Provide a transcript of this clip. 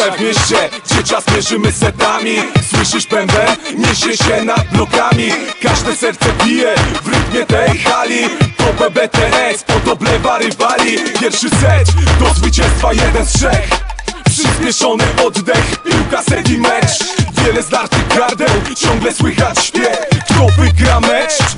Tutaj w mieście, gdzie czas mierzymy setami. Słyszysz pędem? Niesie się nad blokami. Każde serce bije w rytmie tej hali. To BBTS, podoblewa rywali Pierwszy set do zwycięstwa jeden z trzech. Przyspieszony oddech, piłka sedi mecz. Wiele zdartych gardeł, ciągle słychać śpiew. Kto wygra mecz?